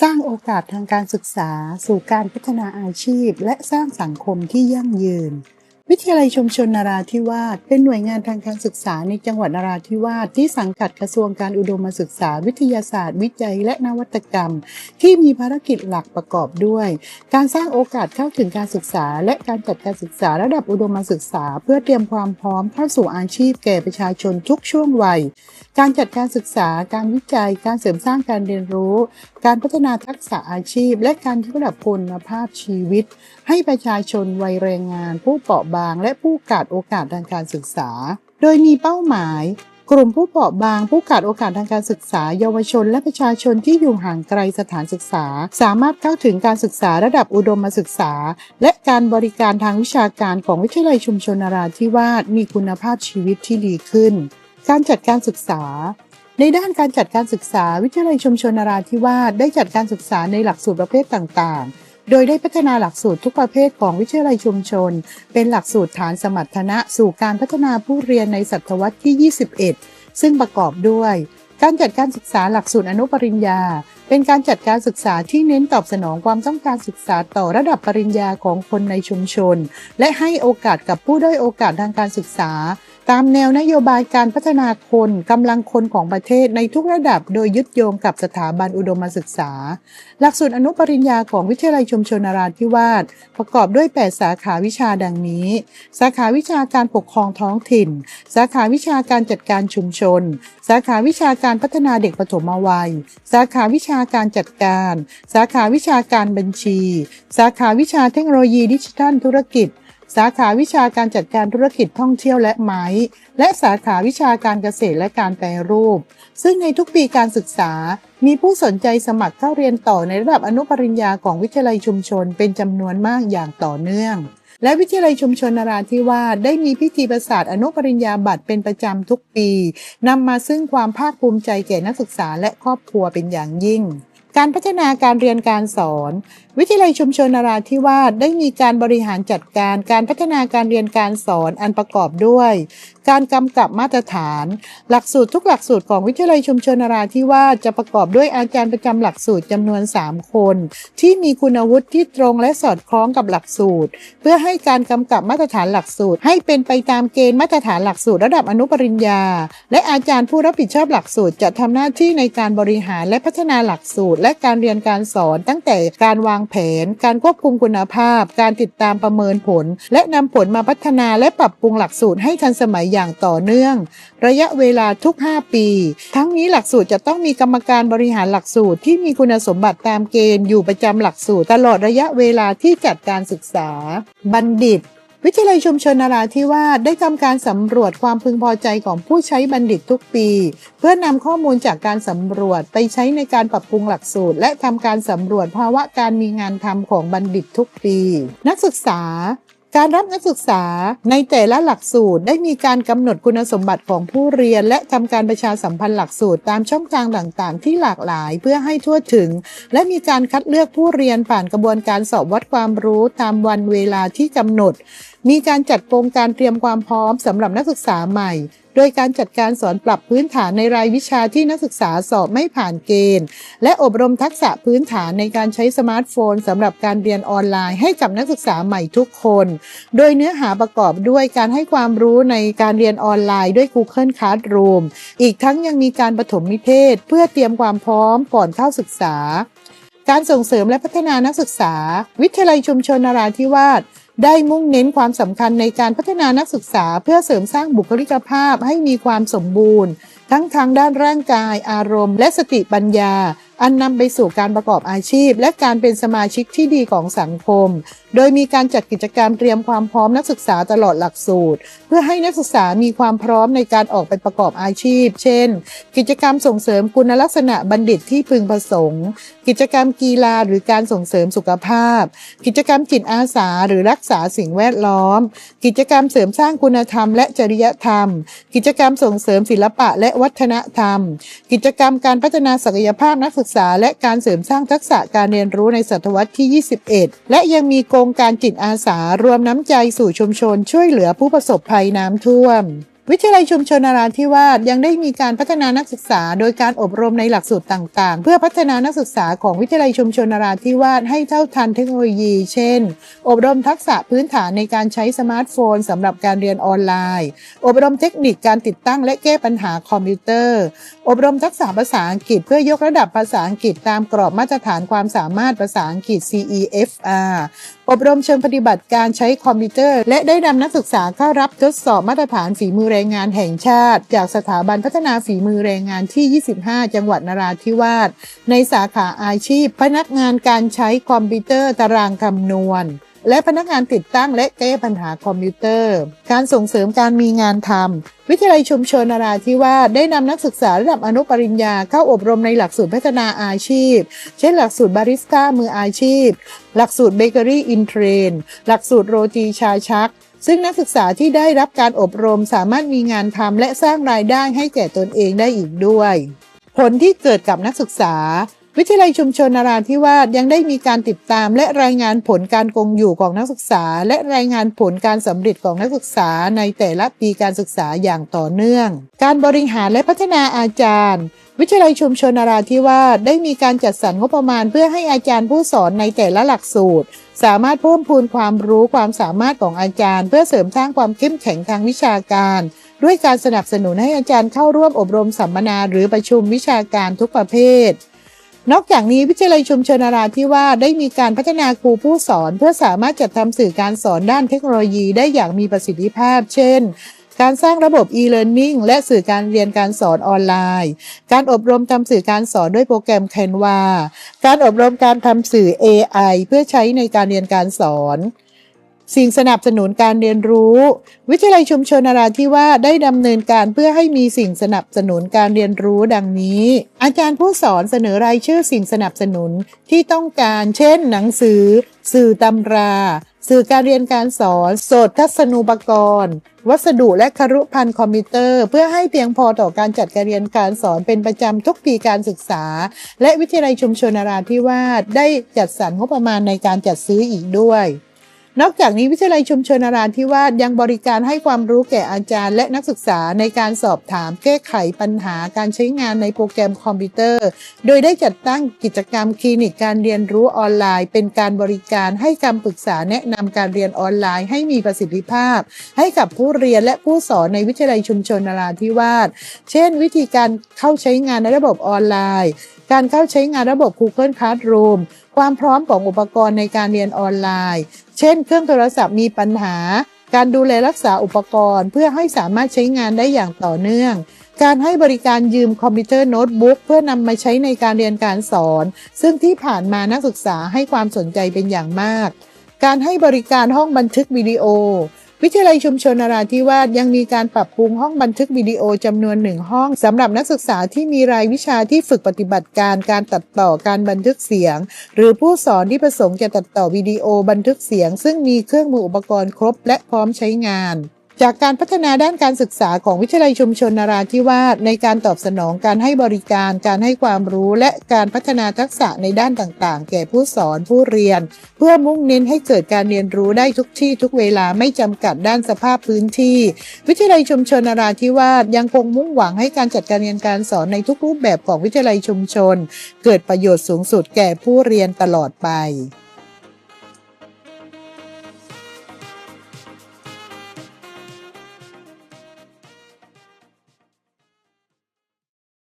สร้างโอกาสทางการศึกษาสู่การพัฒนาอาชีพ และสร้างสังคมที่ยั่งยืน วิทยาลัยชุมชนนราธิวาสเป็นหน่วยงานทางการศึกษาในจังหวัดนราธิวาสที่สังกัดกระทรวงการอุดมศึกษา วิทยาศาสตร์ วิจัย และนวัตกรรม ที่มีภารกิจหลักประกอบด้วย การสร้างโอกาสเข้าถึงการศึกษา และการจัดการศึกษาระดับอุดมศึกษา เพื่อเตรียมความพร้อมเข้าสู่อาชีพแก่ประชาชนทุกช่วงวัย การจัดการศึกษา การวิจัย การเสริมสร้างการเรียนรู้ การพัฒนาทักษะอาชีพ และการยกระดับคุณภาพชีวิต ให้ประชาชนวัยแรงงานผู้เปราะบาง และผู้ขาดโอกาสทางการศึกษา โดยมีเป้าหมาย กลุ่มผู้เปราะบาง ผู้ขาดโอกาสทางการศึกษา เยาวชน และประชาชนที่อยู่ห่างไกลสถานศึกษา สามารถเข้าถึงการศึกษาระดับอุดมศึกษา และการบริการทางวิชาการของวิทยาลัยชุมชนนราธิวาสมีคุณภาพชีวิตที่ดีขึ้น การจัดการศึกษาในด้านการจัดการศึกษาวิทยาลัยชุมชนนราธิวาสได้จัดการศึกษาในหลักสูตรประเภทต่างๆ โดยได้พัฒนาหลักสูตรทุกประเภทของวิทยาลัยชุมชน เป็นหลักสูตรฐานสมรรถนะสู่การพัฒนาผู้เรียนในศตวรรษที่ 21 ซึ่งประกอบด้วย การจัดการศึกษาหลักสูตรอนุปริญญา เป็นการจัดการศึกษาที่เน้นตอบสนองความต้องการศึกษาต่อระดับปริญญาของคนในชุมชน และให้โอกาสกับผู้ด้อยโอกาสทางการศึกษา ตามแนวนโยบายการพัฒนาคนกำลังคนของประเทศในทุกระดับโดยยึดโยงกับสถาบันอุดมศึกษา หลักสูตรอนุปริญญาของวิทยาลัยชุมชนนราธิวาสประกอบด้วย 8 สาขาวิชาดังนี้ สาขาวิชาการปกครองท้องถิ่น สาขาวิชาการจัดการชุมชน สาขาวิชาการพัฒนาเด็กปฐมวัย สาขาวิชาการจัดการ สาขาวิชาการบัญชี สาขาวิชาเทคโนโลยีดิจิทัลธุรกิจ สาขาวิชาการจัดการธุรกิจท่องเที่ยวและไม้ และสาขาวิชาการเกษตรและการแปรรูป ซึ่งในทุกปีการศึกษา มีผู้สนใจสมัครเข้าเรียนต่อในระดับอนุปริญญาของวิทยาลัยชุมชนเป็นจำนวนมากอย่างต่อเนื่อง และวิทยาลัยชุมชนนราธิวาสได้มีพิธีประสาทอนุปริญญาบัตรเป็นประจำทุกปีนำมาซึ่งความภาคภูมิใจแก่นักศึกษาและครอบครัวเป็นอย่างยิ่ง การพัฒนาการเรียนการสอน วิทยาลัยชุมชนนราธิวาสได้มีการบริหารจัดการการพัฒนาการเรียนการสอนอันประกอบด้วย การกำกับมาตรฐาน หลักสูตรทุกหลักสูตรของวิทยาลัยชุมชนนราธิวาสจะประกอบด้วยอาจารย์ประจำหลักสูตรจำนวน 3 คน ที่มีคุณวุฒิที่ตรงและสอดคล้องกับหลักสูตร เพื่อให้การกำกับมาตรฐานหลักสูตร ให้เป็นไปตามเกณฑ์มาตรฐานหลักสูตรระดับอนุปริญญา และอาจารย์ผู้รับผิดชอบหลักสูตรจะทำหน้าที่ในการบริหารและพัฒนาหลักสูตรและการเรียนการสอนตั้งแต่การวางแผน การควบคุมคุณภาพ การติดตามประเมินผล และนำผลมาพัฒนาและปรับปรุงหลักสูตรให้ทันสมัยอย่างต่อเนื่อง ระยะเวลาทุก 5 ปี ทั้งนี้หลักสูตรจะต้องมีกรรมการบริหารหลักสูตรที่มีคุณสมบัติตามเกณฑ์อยู่ประจำหลักสูตร ตลอดระยะเวลาที่จัดการศึกษา บัณฑิต วิทยาลัยชุมชนนราธิวาสได้ทำการสำรวจความพึงพอใจของผู้ใช้บัณฑิตทุกปี เพื่อนำข้อมูลจากการสำรวจไปใช้ในการปรับปรุงหลักสูตร และทำการสำรวจภาวะการมีงานทำของบัณฑิตทุกปี นักศึกษาการรับนักศึกษาในแต่ละหลักสูตรได้มีการกำหนดคุณสมบัติของผู้เรียน และทำการประชาสัมพันธ์หลักสูตรตามช่องทางต่างๆ ที่หลากหลายเพื่อให้ทั่วถึง และมีการคัดเลือกผู้เรียนผ่านกระบวนการสอบวัดความรู้ตามวันเวลาที่กำหนด มีการจัดโครงการเตรียมความพร้อมสำหรับนักศึกษาใหม่ โดยการจัดการสอนปรับพื้นฐานในรายวิชาที่นักศึกษาสอบไม่ผ่านเกณฑ์ และอบรมทักษะพื้นฐานในการใช้สมาร์ทโฟนสำหรับการเรียนออนไลน์ให้กับนักศึกษาใหม่ทุกคน โดยเนื้อหาประกอบด้วยการให้ความรู้ในการเรียนออนไลน์ด้วย Google Classroom อีกทั้งยังมีการปฐมนิเทศ เพื่อเตรียมความพร้อมก่อนเข้าศึกษา การส่งเสริมและพัฒนานักศึกษา วิทยาลัยชุมชนนราธิวาส ได้มุ่งเน้นความสำคัญในการพัฒนานักศึกษาเพื่อเสริมสร้างบุคลิกภาพให้มีความสมบูรณ์ ทั้งทางด้านร่างกาย อารมณ์ และสติปัญญา อันนำไปสู่การประกอบอาชีพ และการเป็นสมาชิกที่ดีของสังคม โดยมีการจัดกิจกรรมเตรียมความพร้อมนักศึกษาตลอดหลักสูตร เพื่อให้นักศึกษามีความพร้อมในการออกไปประกอบอาชีพ เช่น กิจกรรมส่งเสริมคุณลักษณะบัณฑิตที่พึงประสงค์ กิจกรรมกีฬาหรือการส่งเสริมสุขภาพ กิจกรรมจิตอาสาหรือรักษาสิ่งแวดล้อม กิจกรรมเสริมสร้างคุณธรรมและจริยธรรม กิจกรรมส่งเสริมศิลปะและวัฒนธรรม กิจกรรมการพัฒนาศักยภาพนักศึกษา และการเสริมสร้างทักษะการเรียนรู้ในศตวรรษที่ 21 และยังมีโครงการจิตอาสารวมน้ำใจสู่ชุมชนช่วยเหลือผู้ประสบภัยน้ำท่วม วิทยาลัยชุมชนนราธิวาสยังได้มีการพัฒนานักศึกษา โดยการอบรมในหลักสูตรต่างๆ เพื่อพัฒนานักศึกษาของวิทยาลัยชุมชนนราธิวาสให้เท่าทันเทคโนโลยี เช่น อบรมทักษะพื้นฐานในการใช้สมาร์ทโฟนสำหรับการเรียนออนไลน์ อบรมเทคนิคการติดตั้งและแก้ปัญหาคอมพิวเตอร์ อบรมทักษะภาษาอังกฤษเพื่อยกระดับภาษาอังกฤษตามกรอบมาตรฐานความสามารถภาษาอังกฤษ CEFR อบรมเชิงปฏิบัติการใช้คอมพิวเตอร์ และได้นำนักศึกษาเข้ารับทดสอบมาตรฐานฝีมือแรงงานแห่งชาติ จากสถาบันพัฒนาฝีมือแรงงานที่ 25 จังหวัดนราธิวาสในสาขาอาชีพ พนักงานการใช้คอมพิวเตอร์ตารางคำนวณ และพนักงานติดตั้งและแก้ปัญหาคอมพิวเตอร์ การส่งเสริมการมีงานทำวิทยาลัยชุมชนนราธิวาสได้นำนักศึกษาระดับอนุปริญญาเข้าอบรมในหลักสูตรพัฒนาอาชีพ เช่นหลักสูตรบาริสต้ามืออาชีพ หลักสูตรเบเกอรี่อินเทรนหลักสูตรโรตีชาชักซึ่งนักศึกษาที่ได้รับการอบรมสามารถมีงานทำและสร้างรายได้ให้แก่ตนเองได้อีกด้วย ผลที่เกิดกับนักศึกษา วิทยาลัยชุมชนนราธิวาสยังได้มีการติดตาม และรายงานผลการคงอยู่ของนักศึกษา และรายงานผลการสำเร็จของนักศึกษาในแต่ละปีการศึกษาอย่างต่อเนื่อง การบริหารและพัฒนาอาจารย์ วิทยาลัยชุมชนนราธิวาสได้มีการจัดสรรงบประมาณ เพื่อให้อาจารย์ผู้สอนในแต่ละหลักสูตร สามารถเพิ่มพูนความรู้ความสามารถของอาจารย์ เพื่อเสริมสร้างความเข้มแข็งทางวิชาการด้วยการสนับสนุนให้อาจารย์เข้าร่วมอบรมสัมมนาหรือประชุมวิชาการทุกประเภท นอกจากนี้วิทยาลัยชุมชนนราธิวาสได้มีการพัฒนาครูผู้สอน เพื่อสามารถจัดทำสื่อการสอนด้านเทคโนโลยีได้อย่างมีประสิทธิภาพ เช่น การสร้างระบบ e-learning และสื่อการเรียนการสอนออนไลน์ การอบรมทำสื่อการสอนด้วยโปรแกรม Canva การอบรมการทำสื่อ AI เพื่อใช้ในการเรียนการสอน สิ่งสนับสนุนการเรียนรู้ วิทยาลัยชุมชนนราธิวาสได้ดำเนินการเพื่อให้มีสิ่งสนับสนุนการเรียนรู้ดังนี้ อาจารย์ผู้สอนเสนอรายชื่อสิ่งสนับสนุนที่ต้องการ เช่น หนังสือ สื่อตำรา สื่อการเรียนการสอน โสตทัศนูปกรณ์ วัสดุและครุพันธ์คอมพิวเตอร์ เพื่อให้เพียงพอต่อการจัดการเรียนการสอนเป็นประจำทุกปีการศึกษา และวิทยาลัยชุมชนนราธิวาสได้จัดสรรงบประมาณในการจัดซื้ออีกด้วย นอกจากนี้วิทยาลัยชุมชนนราธิวาสยังบริการให้ความรู้แก่อาจารย์ และนักศึกษาในการสอบถามแก้ไขปัญหาการใช้งานในโปรแกรมคอมพิวเตอร์ โดยได้จัดตั้งกิจกรรมคลินิกการเรียนรู้ออนไลน์ เป็นการบริการให้คำปรึกษาแนะนำการเรียนออนไลน์ ให้มีประสิทธิภาพ ให้กับผู้เรียนและผู้สอนในวิทยาลัยชุมชนนราธิวาสเช่น วิธีการเข้าใช้งานในระบบออนไลน์การเข้าใช้งานระบบ Google Classroom ความพร้อมของอุปกรณ์ในการเรียนออนไลน์ เช่น เครื่องโทรศัพท์มีปัญหา การดูแลรักษาอุปกรณ์ เพื่อให้สามารถใช้งานได้อย่างต่อเนื่องการให้บริการยืมคอมพิวเตอร์โน้ตบุ๊กเพื่อนำมาใช้ในการเรียนการสอน ซึ่งที่ผ่านมานักศึกษาให้ความสนใจเป็นอย่างมาก การให้บริการห้องบันทึกวิดีโอ วิทยาลัยชุมชนนราธิวาสยังมีการปรับปรุงห้องบันทึกวิดีโอจำนวนหนึ่งห้องสำหรับนักศึกษาที่มีรายวิชาที่ฝึกปฏิบัติการการตัดต่อการบันทึกเสียง หรือผู้สอนที่ประสงค์จะตัดต่อวิดีโอบันทึกเสียง ซึ่งมีเครื่องมืออุปกรณ์ครบและพร้อมใช้งาน จากการพัฒนาด้านการศึกษาของวิทยาลัยชุมชนนราธิวาสในการตอบสนองการให้บริการ การให้ความรู้และการพัฒนาทักษะในด้านต่างๆ แก่ผู้สอนผู้เรียน เพื่อมุ่งเน้นให้เกิดการเรียนรู้ได้ทุกที่ทุกเวลาไม่จำกัดด้านสภาพพื้นที่ วิทยาลัยชุมชนนราธิวาสยังคงมุ่งหวังให้การจัดการเรียนการสอนในทุกรูปแบบของวิทยาลัยชุมชน เกิดประโยชน์สูงสุดแก่ผู้เรียนตลอดไป